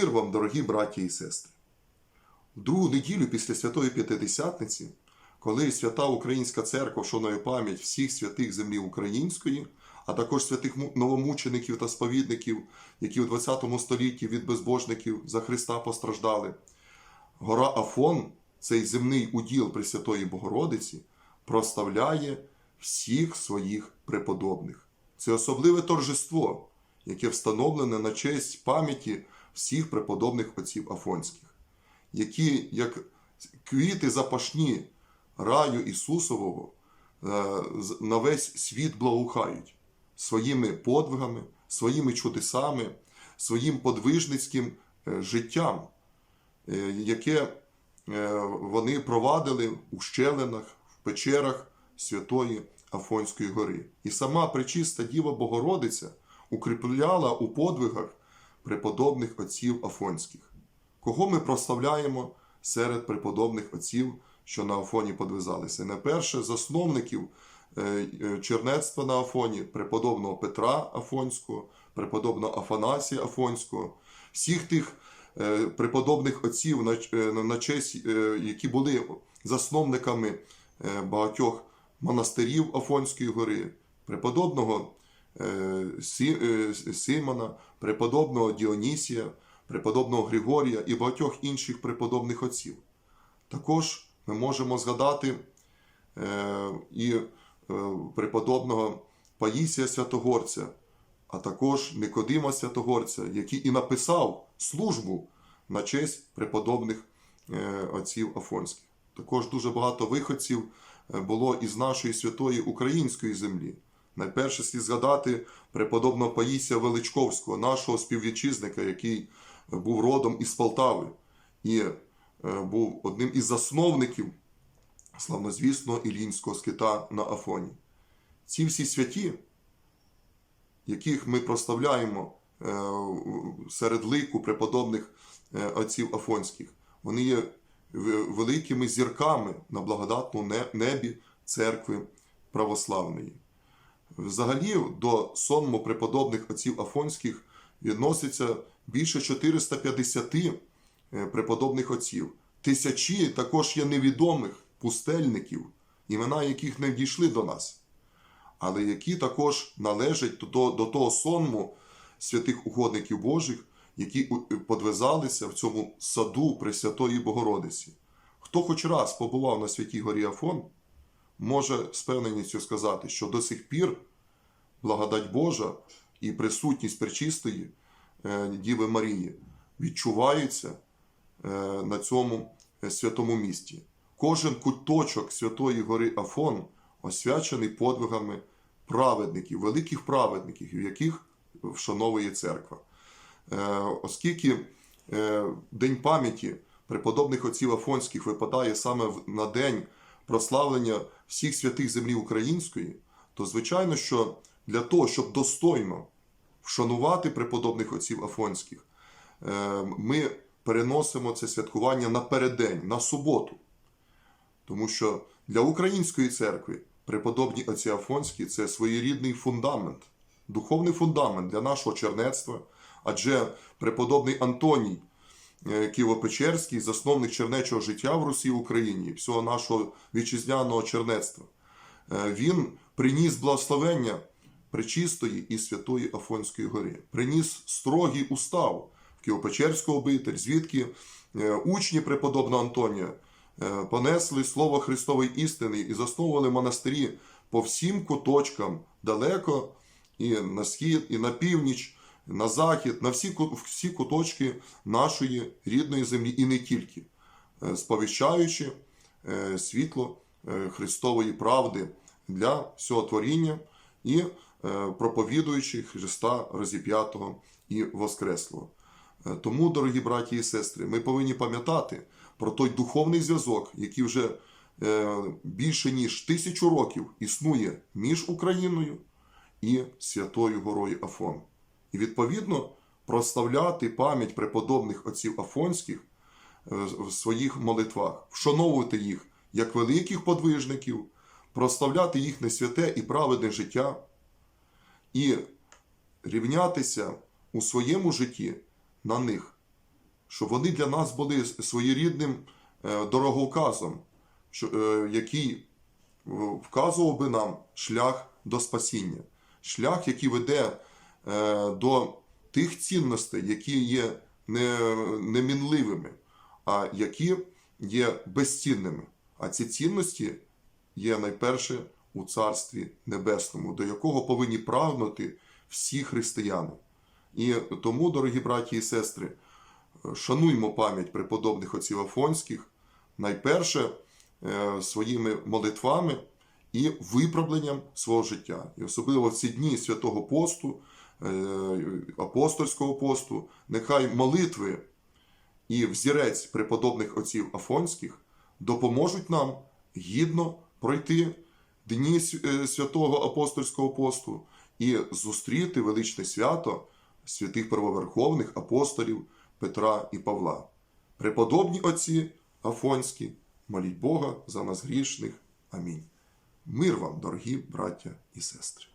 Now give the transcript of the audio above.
Мир вам, дорогі браті і сестри! В другу неділю після Святої П'ятидесятниці, коли Свята Українська Церква вшанує пам'ять всіх святих землі української, а також святих новомучеників та сповідників, які у ХХ столітті від безбожників за Христа постраждали, гора Афон, цей земний уділ Пресвятої Богородиці, проставляє всіх своїх преподобних. Це особливе торжество, яке встановлене на честь пам'яті всіх преподобних отців Афонських, які, як квіти запашні раю Ісусового, е, на весь світ благоухають своїми подвигами, своїми чудесами, своїм подвижницьким е, життям, е, яке вони провадили у щелинах, в печерах Святої Афонської гори. І сама пречиста Діва Богородиця укріпляла у подвигах преподобних отців Афонських. Кого ми прославляємо серед преподобних отців, що на Афоні подвизалися? Найперше засновників е, е, чернецтва на Афоні, преподобного Петра Афонського, преподобного Афанасія Афонського, всіх тих е, преподобних отців, на, честь, які були засновниками багатьох монастирів Афонської гори, преподобного Симона, преподобного Діонісія, преподобного Григорія і багатьох інших преподобних отців. Також ми можемо згадати е, і е, преподобного Паїсія Святогорця, а також Никодима Святогорця, який і написав службу на честь преподобних е, отців Афонських. Також дуже багато виходців е, було із нашої святої української землі. Найперше слід згадати преподобного Паїсія Величковського, нашого співвітчизника, який е, був родом із Полтави і е, був одним із засновників славнозвісного Іллінського скита на Афоні. Ці всі святі, яких ми проставляємо е, серед лику преподобних отців Афонських, вони є великими зірками на благодатному небі церкви православної. Взагалі до сонму преподобних отців Афонських відноситься більше 450 е, преподобних отців. Тисячі також є невідомих пустельників, імена яких не дійшли до нас, але які також належать до, до того сонму святих угодників Божих, які подвизалися в цьому саду Пресвятої Богородиці. Хто хоч раз побував на святій горі Афон, може з певненістю сказати, що до сих пір благодать Божа і присутність пречистої е, Діви Марії відчуваються е, на цьому е, святому місті. Кожен куточок Святої гори Афон освячений подвигами праведників, великих праведників, яких вшановує церква. Оскільки День пам'яті преподобних отців Афонських випадає саме на день прославлення всіх святих землі української, то звичайно, що для того, щоб достойно вшанувати преподобних отців Афонських, е, ми переносимо це святкування на переддень, на суботу. Тому що для української церкви преподобні отці Афонські це своєрідний фундамент, духовний фундамент для нашого чернецтва, адже преподобний Антоній е, Києво-Печерський, засновник чернечого життя в Русі Україні, всього нашого вітчизняного чернецтва, е, він приніс благословення Пречистої і Святої Афонської гори, приніс строгий устав в Києво-Печерську обитель, звідки е, учні преподобного Антонія е, понесли слово Христової істини і засновували монастирі по всім куточкам далеко і на схід, і на північ, на захід, на всі, всі куточки нашої рідної землі, і не тільки, е, сповіщаючи світло Христової правди для всього творіння і проповідуючи Христа розіп'ятого і Воскреслого. Е, Тому, дорогі браті і сестри, ми повинні пам'ятати про той духовний зв'язок, який вже е, більше ніж тисячу років існує між Україною і Святою Горою Афон. І відповідно прославляти пам'ять преподобних отців Афонських е, в своїх молитвах, вшановувати їх як великих подвижників, прославляти їхнє святе і праведне життя і рівнятися у своєму житті на них, щоб вони для нас були своєрідним е, дороговказом, е, який е, вказував би нам шлях до спасіння, шлях, який веде до тих цінностей, які є не, немінливими, а які є безцінними. А ці цінності є найперше у Царстві Небесному, до якого повинні прагнути всі християни. І тому, дорогі браті і сестри, шануймо пам'ять преподобних отців Афонських, найперше е, своїми молитвами і виправленням свого життя. І особливо в ці дні святого посту, е, апостольського посту, нехай молитви і взірець преподобних отців Афонських допоможуть нам гідно пройти дні е, святого апостольського посту і зустріти величне свято святих первоверховних апостолів Петра і Павла. Преподобні отці Афонські, моліть Бога за нас грішних. Амінь. Мир вам, дорогі браття і сестри.